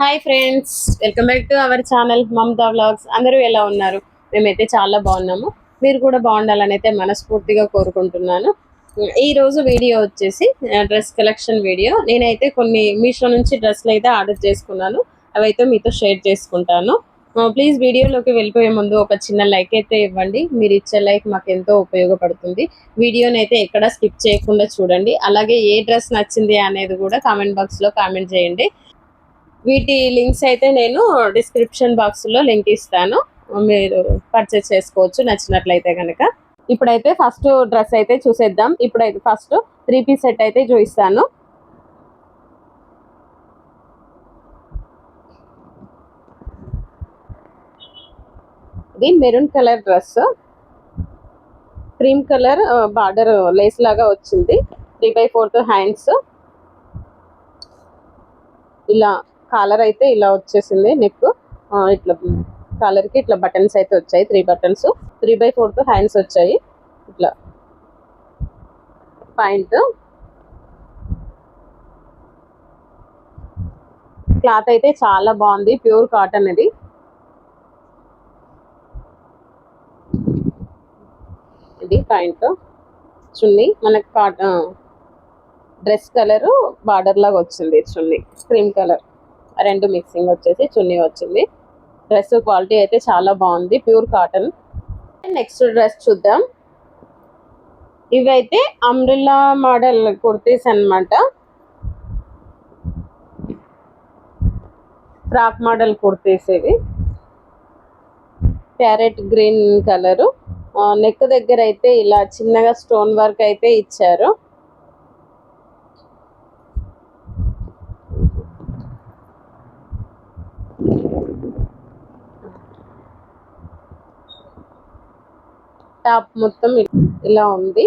Hi friends welcome back to our channel Mamata vlogs అందరూ ఎలా ఉన్నారు? మేమైతే చాలా బాగున్నాము. మీరు కూడా బాగుండాలని అయితే మనస్ఫూర్తిగా కోరుకుంటున్నాను. ఈరోజు వీడియో వచ్చేసి డ్రెస్ కలెక్షన్ వీడియో. నేనైతే కొన్ని మీషో నుంచి డ్రెస్సులు అయితే ఆర్డర్ చేసుకున్నాను. అవైతే మీతో షేర్ చేసుకుంటాను. ప్లీజ్ వీడియోలోకి వెళ్ళిపోయే ముందు ఒక చిన్న లైక్ అయితే ఇవ్వండి. మీరు ఇచ్చే లైక్ మాకు ఎంతో ఉపయోగపడుతుంది. వీడియోని అయితే ఎక్కడ స్కిప్ చేయకుండా చూడండి. అలాగే ఏ డ్రెస్ నచ్చింది అనేది కూడా కామెంట్ బాక్స్లో కామెంట్ చేయండి. వీటి లింక్స్ అయితే నేను డిస్క్రిప్షన్ బాక్స్లో లింక్ ఇస్తాను. మీరు పర్చేస్ చేసుకోవచ్చు నచ్చినట్లయితే కనుక ఇప్పుడైతే ఫస్ట్ డ్రెస్ అయితే చూసేద్దాం. ఇప్పుడైతే ఫస్ట్ త్రీ పీస్ సెట్ అయితే చూపిస్తాను. ఇది maroon colour dress. Cream colour border lace లాగా వచ్చింది. Three by fourth hands. ఇలా కాలర్ అయితే ఇలా వచ్చేసింది నెక్ ఇట్లా కాలర్కి ఇట్లా బటన్స్ అయితే వచ్చాయి three buttons three by fourth hands వచ్చాయి. ఇట్లా పాయింట్. క్లాత్ అయితే చాలా బాగుంది ప్యూర్ కాటన్ ఇది. ఇది పాయింట్. చున్నీ మనకు కాటన్ డ్రెస్ కలర్ బార్డర్ లాగా వచ్చింది చున్నీ క్రీమ్ కలర్. రెండు మిక్సింగ్ వచ్చేసి చున్నీ వచ్చింది. డ్రెస్ క్వాలిటీ అయితే చాలా బాగుంది ప్యూర్ కాటన్ నెక్స్ట్ డ్రెస్ చూద్దాం. ఇవైతే అమ్రిల్లా మోడల్ కుర్తీస్ అన్నమాట. ఫ్రాక్ మోడల్ కుర్తీస్ ఇవి. ప్యారెట్ గ్రీన్ కలరు నెక్ దగ్గర అయితే ఇలా చిన్నగా స్టోన్ వర్క్ అయితే ఇచ్చారు. టాప్ మొత్తం ఇలా ఉంది.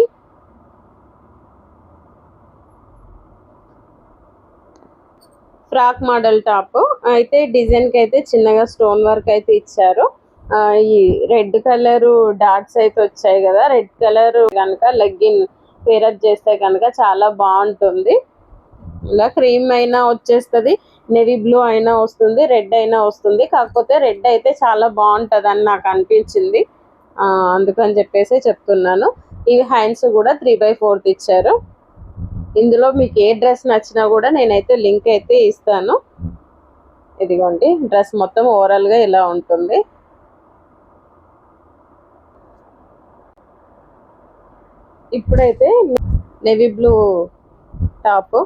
Frock model top. అయితే డిజైన్కి అయితే చిన్నగా స్టోన్ వర్క్ అయితే ఇచ్చారు. ఈ రెడ్ కలర్ డాట్స్ అయితే వచ్చాయి కదా. రెడ్ కలర్ కనుక లెగ్గిన్ పేరప్ చేస్తే కనుక చాలా బాగుంటుంది. ఇలా క్రీమ్ అయినా వచ్చేస్తుంది నెవీ బ్లూ అయినా వస్తుంది రెడ్ అయినా వస్తుంది. కాకపోతే రెడ్ అయితే చాలా బాగుంటుంది అని నాకు అనిపించింది. అందుకని చెప్పేసి చెప్తున్నాను. ఇవి హ్యాండ్స్ కూడా త్రీ బై ఫోర్త్ ఇచ్చారు ఇందులో మీకు ఏ డ్రెస్ నచ్చినా కూడా నేనైతే లింక్ అయితే ఇస్తాను. ఇదిగోండి డ్రెస్ మొత్తం ఓవరాల్గా ఇలా ఉంటుంది. ఇప్పుడైతే నెవీ బ్లూ టాప్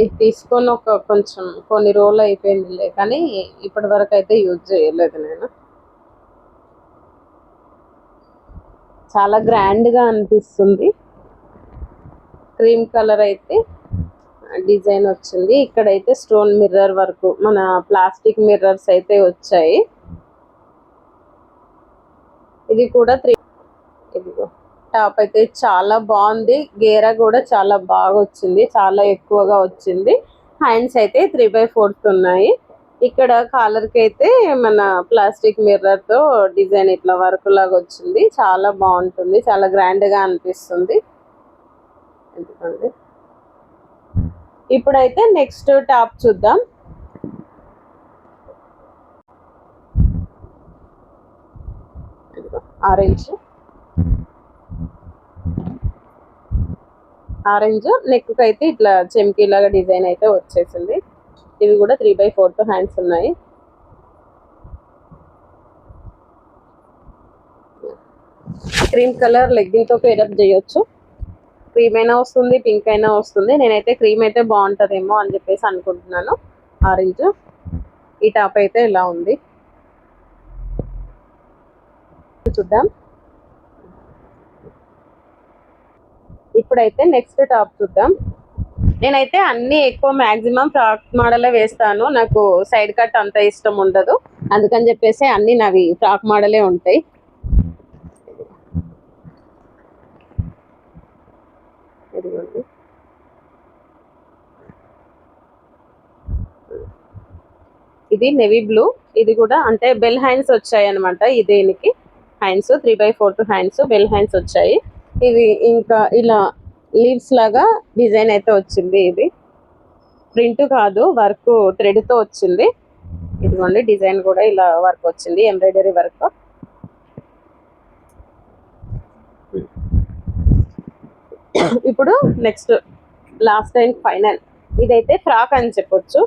ఇది తీసుకొని ఒక కొంచెం కొన్ని రోజులు అయిపోయిందిలే కానీ ఇప్పటి వరకు అయితే యూజ్ చేయలేదు నేను. చాలా గ్రాండ్గా అనిపిస్తుంది. క్రీమ్ కలర్ అయితే డిజైన్ వచ్చింది. ఇక్కడైతే స్టోన్ మిర్రర్ వరకు మన ప్లాస్టిక్ మిర్రర్స్ అయితే వచ్చాయి. ఇది కూడా త్రీ ఇదిగో. టాప్ అయితే చాలా బాగుంది. గేరా కూడా చాలా బాగా వచ్చింది చాలా ఎక్కువగా వచ్చింది. హ్యాండ్స్ అయితే త్రీ బై ఫోర్త్ ఉన్నాయి. ఇక్కడ కాలర్కి అయితే మన ప్లాస్టిక్ మిర్రర్తో డిజైన్ ఇట్లా వర్క్ లాగా వచ్చింది. చాలా బాగుంటుంది. చాలా గ్రాండ్గా అనిపిస్తుంది. ఎందుకండి ఇప్పుడైతే నెక్స్ట్ టాప్ చూద్దాం. ఆరెంజ్. ఆరెంజ్ నెక్కి అయితే ఇట్లా చెమ్కీ లాగా డిజైన్ అయితే వచ్చేసింది. ఇవి కూడా త్రీ బై ఫోర్త్ హ్యాండ్స్ ఉన్నాయి. క్రీమ్ కలర్ లెగ్గింగ్తో పేరప్ చేయొచ్చు. క్రీమ్ అయినా వస్తుంది పింక్ అయినా వస్తుంది. నేనైతే క్రీమ్ అయితే బాగుంటుందేమో అని చెప్పేసి అనుకుంటున్నాను. ఆరెంజ్ ఈ టాప్ అయితే ఇలా ఉంది? చూద్దాం. ఇప్పుడైతే నెక్స్ట్ టాప్ చూద్దాం. నేనైతే అన్ని ఎక్కువ మ్యాక్సిమం ఫ్రాక్ మోడలే వేస్తాను. నాకు సైడ్ కట్ అంత ఇష్టం ఉండదు. అందుకని చెప్పేసి అన్ని నావి ఫ్రాక్ మోడలే ఉంటాయి. ఇది నెవీ బ్లూ ఇది కూడా అంటే బెల్ హ్యాండ్స్ వచ్చాయి అనమాట దీనికి? Hands three by four two hands bell hands వచ్చాయి. ఇది ఇంకా ఇలా లీవ్స్ లాగా డిజైన్ అయితే వచ్చింది ఇది. ప్రింట్ కాదు వర్క్ థ్రెడ్తో వచ్చింది. ఇదిగోండి డిజైన్ కూడా ఇలా వర్క్ వచ్చింది ఎంబ్రాయిడరీ వర్క్ ఇప్పుడు నెక్స్ట్ లాస్ట్ అండ్ ఫైనల్ ఇదైతే ఫ్రాక్ అని చెప్పొచ్చు.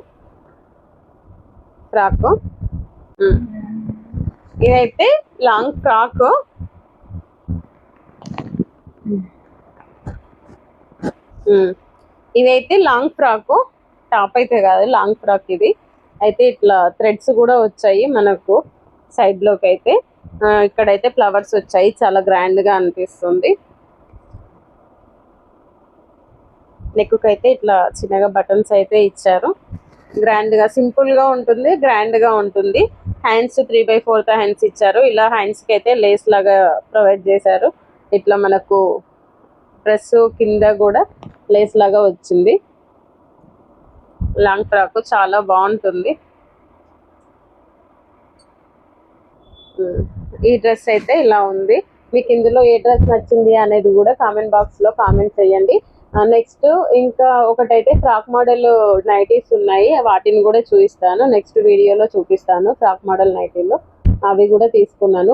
ఫ్రాక్ ఇదైతే లాంగ్ ఫ్రాక్ ఇదైతే లాంగ్ ఫ్రాక్ టాప్ అయితే కాదు లాంగ్ ఫ్రాక్ ఇది. అయితే ఇట్లా థ్రెడ్స్ కూడా వచ్చాయి మనకు సైడ్లోకి అయితే. ఇక్కడైతే ఫ్లవర్స్ వచ్చాయి చాలా గ్రాండ్గా అనిపిస్తుంది. నెక్కుకైతే ఇట్లా చిన్నగా బటన్స్ అయితే ఇచ్చారు. గ్రాండ్గా సింపుల్గా ఉంటుంది గ్రాండ్గా ఉంటుంది. Hands three by fourth hands ఇచ్చారు. ఇలా హ్యాండ్స్కి అయితే లేస్ లాగా ప్రొవైడ్ చేశారు. ఇట్లా మనకు డ్రెస్ కింద కూడా లేస్ లాగా వచ్చింది. లాంగ్ ఫ్రాక్ చాలా బాగుంటుంది. ఈ డ్రెస్ అయితే ఇలా ఉంది. మీకు ఇందులో ఏ డ్రెస్ నచ్చింది అనేది కూడా కామెంట్ బాక్స్లో కామెంట్ చేయండి. నెక్స్ట్ ఇంకా ఒకటైతే ఫ్రాక్ మోడల్ నైటీస్ ఉన్నాయి. వాటిని కూడా చూపిస్తాను. నెక్స్ట్ వీడియోలో చూపిస్తాను ఫ్రాక్ మోడల్ నైటీలో అవి కూడా తీసుకున్నాను.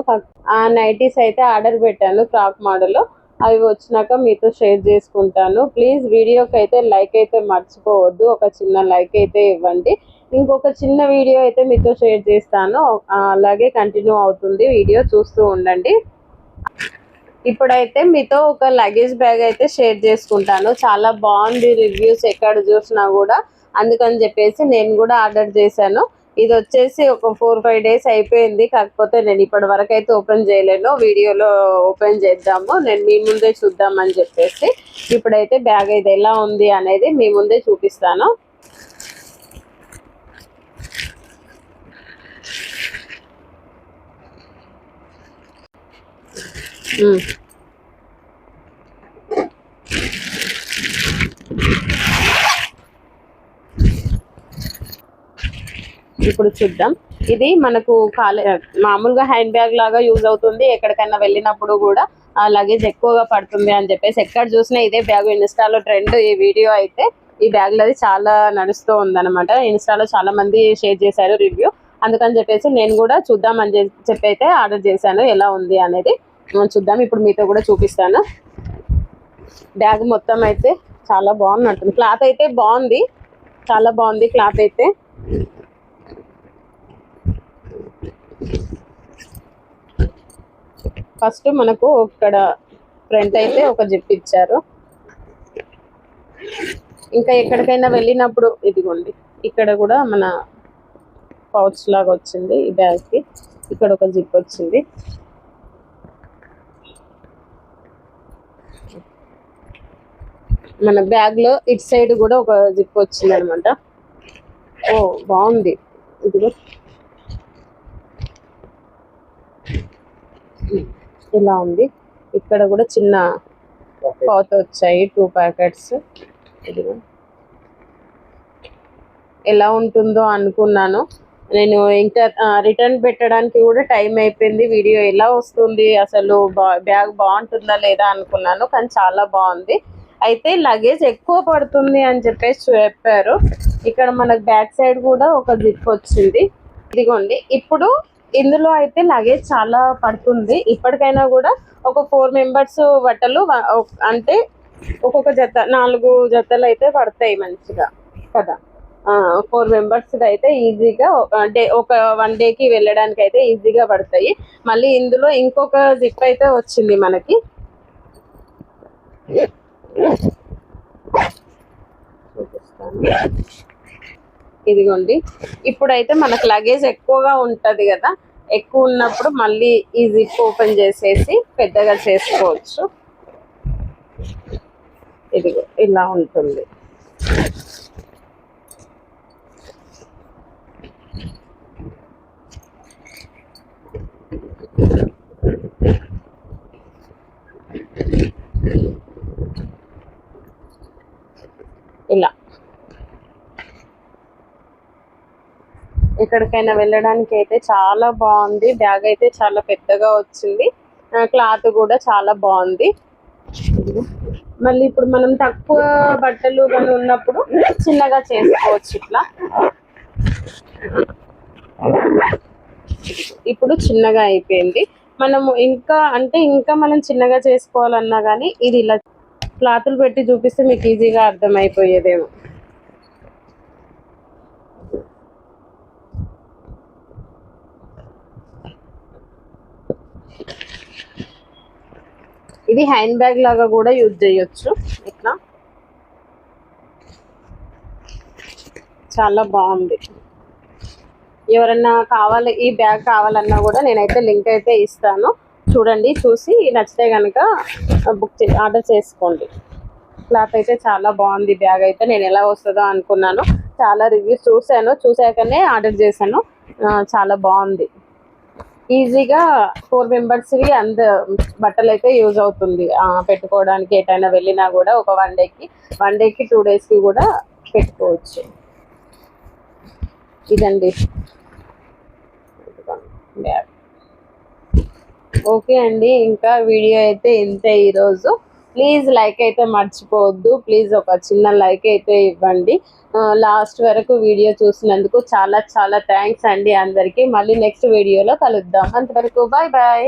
ఆ నైటీస్ అయితే ఆర్డర్ పెట్టాను ఫ్రాక్ మోడల్లో. అవి వచ్చినాక మీతో షేర్ చేసుకుంటాను. ప్లీజ్ వీడియోకి అయితే లైక్ అయితే మర్చిపోవద్దు. ఒక చిన్న లైక్ అయితే ఇవ్వండి. ఇంకొక చిన్న వీడియో అయితే మీతో షేర్ చేస్తాను. అలాగే కంటిన్యూ అవుతుంది వీడియో. చూస్తూ ఉండండి. ఇప్పుడైతే మీతో ఒక లగేజ్ బ్యాగ్ అయితే షేర్ చేసుకుంటాను. చాలా బాగుంది. రివ్యూస్ ఎక్కడ చూసినా కూడా అందుకని చెప్పేసి నేను కూడా ఆర్డర్ చేశాను. ఇది వచ్చేసి ఒక ఫోర్ ఫైవ్ డేస్ అయిపోయింది. కాకపోతే నేను ఇప్పటి వరకు అయితే ఓపెన్ చేయలేను. వీడియోలో ఓపెన్ చేద్దాము. నేను మీ ముందే చూద్దామని చెప్పేసి ఇప్పుడైతే బ్యాగ్ ఇది ఎలా ఉంది అనేది మీ ముందే చూపిస్తాను. ఉమ్. ఇప్పుడు చూద్దాం. ఇది మనకు కాలే మామూలుగా హ్యాండ్ బ్యాగ్ లాగా యూజ్ అవుతుంది. ఎక్కడికైనా వెళ్ళినప్పుడు కూడా ఆ లగేజ్ ఎక్కువగా పడుతుంది అని చెప్పేసి ఎక్కడ చూసినా ఇదే బ్యాగ్. ఇన్స్టాలో ట్రెండ్ ఈ వీడియో అయితే ఈ బ్యాగ్ అది చాలా నడుస్తూ ఉందన్నమాట. ఇన్స్టాలో చాలా మంది షేర్ చేశారు రివ్యూ అందుకని చెప్పేసి నేను కూడా చూద్దామని అని చెప్పి అయితే ఆర్డర్ చేశాను. ఎలా ఉంది అనేది చూద్దాం. ఇప్పుడు మీతో కూడా చూపిస్తాను. బ్యాగ్ మొత్తం అయితే చాలా బాగున్నట్టుంది. క్లాత్ అయితే బాగుంది. చాలా బాగుంది క్లాత్ అయితే. ఫస్ట్ మనకు ఇక్కడ ఫ్రంట్ అయితే ఒక జిప్ ఇచ్చారు. ఇంకా ఎక్కడికైనా వెళ్ళినప్పుడు ఇదిగోండి ఇక్కడ కూడా మన పౌచ్ లాగా వచ్చింది ఈ బ్యాగ్కి ఇక్కడ ఒక జిప్ వచ్చింది. మన బ్యాగ్లో ఇటు సైడ్ కూడా ఒక జిప్ వచ్చింది అనమాట ఓ బాగుంది. ఇదిగో. ఇలా ఉంది. ఇక్కడ కూడా చిన్న పాత వచ్చాయి టూ ప్యాకెట్స్ ఇదిగో. ఎలా ఉంటుందో అనుకున్నాను. నేను ఇంకా రిటర్న్ పెట్టడానికి కూడా టైం అయిపోయింది. వీడియో ఎలా వస్తుంది? అసలు బ్యాగ్ బాగుంటుందా లేదా అనుకున్నాను కానీ చాలా బాగుంది. అయితే లగేజ్ ఎక్కువ పడుతుంది అని చెప్పేసి చెప్పారు. ఇక్కడ మనకు బ్యాక్ సైడ్ కూడా ఒక జిప్ వచ్చింది. ఇదిగోండి. ఇప్పుడు ఇందులో అయితే లగేజ్ చాలా పడుతుంది. ఇప్పటికైనా కూడా ఒక ఫోర్ మెంబర్స్ బట్టలు అంటే ఒక్కొక్క జత నాలుగు జతలు అయితే పడతాయి మంచిగా కదా? ఫోర్ మెంబర్స్ అయితే ఈజీగా డే ఒక వన్ డేకి వెళ్ళడానికి అయితే ఈజీగా పడతాయి. మళ్ళీ ఇందులో ఇంకొక జిప్ అయితే వచ్చింది మనకి. చూపిస్తాను. ఇదిగోండి. ఇప్పుడైతే మనకు లగేజ్ ఎక్కువగా ఉంటుంది కదా ఎక్కువ ఉన్నప్పుడు మళ్ళీ ఈ జిప్ ఓపెన్ చేసేసి పెద్దగా చేసుకోవచ్చు. ఇదిగో ఇలా ఉంటుంది ఇలా ఎక్కడికైనా వెళ్ళడానికి అయితే చాలా బాగుంది. బ్యాగ్ అయితే చాలా పెద్దగా వచ్చింది. క్లాత్ కూడా చాలా బాగుంది. మళ్ళీ ఇప్పుడు మనం తక్కువ బట్టలు కానీ ఉన్నప్పుడు చిన్నగా చేసుకోవచ్చు ఇట్లా. ఇప్పుడు చిన్నగా అయిపోయింది. మనము ఇంకా అంటే ఇంకా మనం చిన్నగా చేసుకోవాలన్నా కానీ ఇది ఇలా క్లాతులు పెట్టి చూపిస్తే మీకు ఈజీగా అర్థమైపోయేదేమో. ఇది హ్యాండ్ బ్యాగ్ లాగా కూడా యూజ్ చేయొచ్చు. ఇట్లా. చాలా బాగుంది. ఎవరన్నా కావాలి ఈ బ్యాగ్ కావాలన్నా కూడా నేనైతే లింక్ అయితే ఇస్తాను. చూడండి చూసి నచ్చితే కనుక బుక్ చే ఆర్డర్ చేసుకోండి. క్లాత్ అయితే చాలా బాగుంది బ్యాగ్ అయితే నేను ఎలా వస్తుందో అనుకున్నాను. చాలా రివ్యూస్ చూశాను చూశాకనే ఆర్డర్ చేశాను. చాలా బాగుంది. ఈజీగా ఫోర్ మెంబర్స్వి అంద బట్టలు అయితే యూజ్ అవుతుంది. పెట్టుకోవడానికి ఎటైనా వెళ్ళినా కూడా ఒక వన్ డేకి వన్ డేకి టూ డేస్కి కూడా పెట్టుకోవచ్చు. ఇదండి. బ్యాగ్ ఓకే అండి ఇంకా వీడియో అయితే ఇంతే ఈరోజు. ప్లీజ్ లైక్ అయితే మర్చిపోవద్దు. ప్లీజ్ ఒక చిన్న లైక్ అయితే ఇవ్వండి. లాస్ట్ వరకు వీడియో చూసినందుకు చాలా చాలా థ్యాంక్స్ అండి అందరికీ. మళ్ళీ నెక్స్ట్ వీడియోలో కలుద్దాం. అంతవరకు బాయ్ బాయ్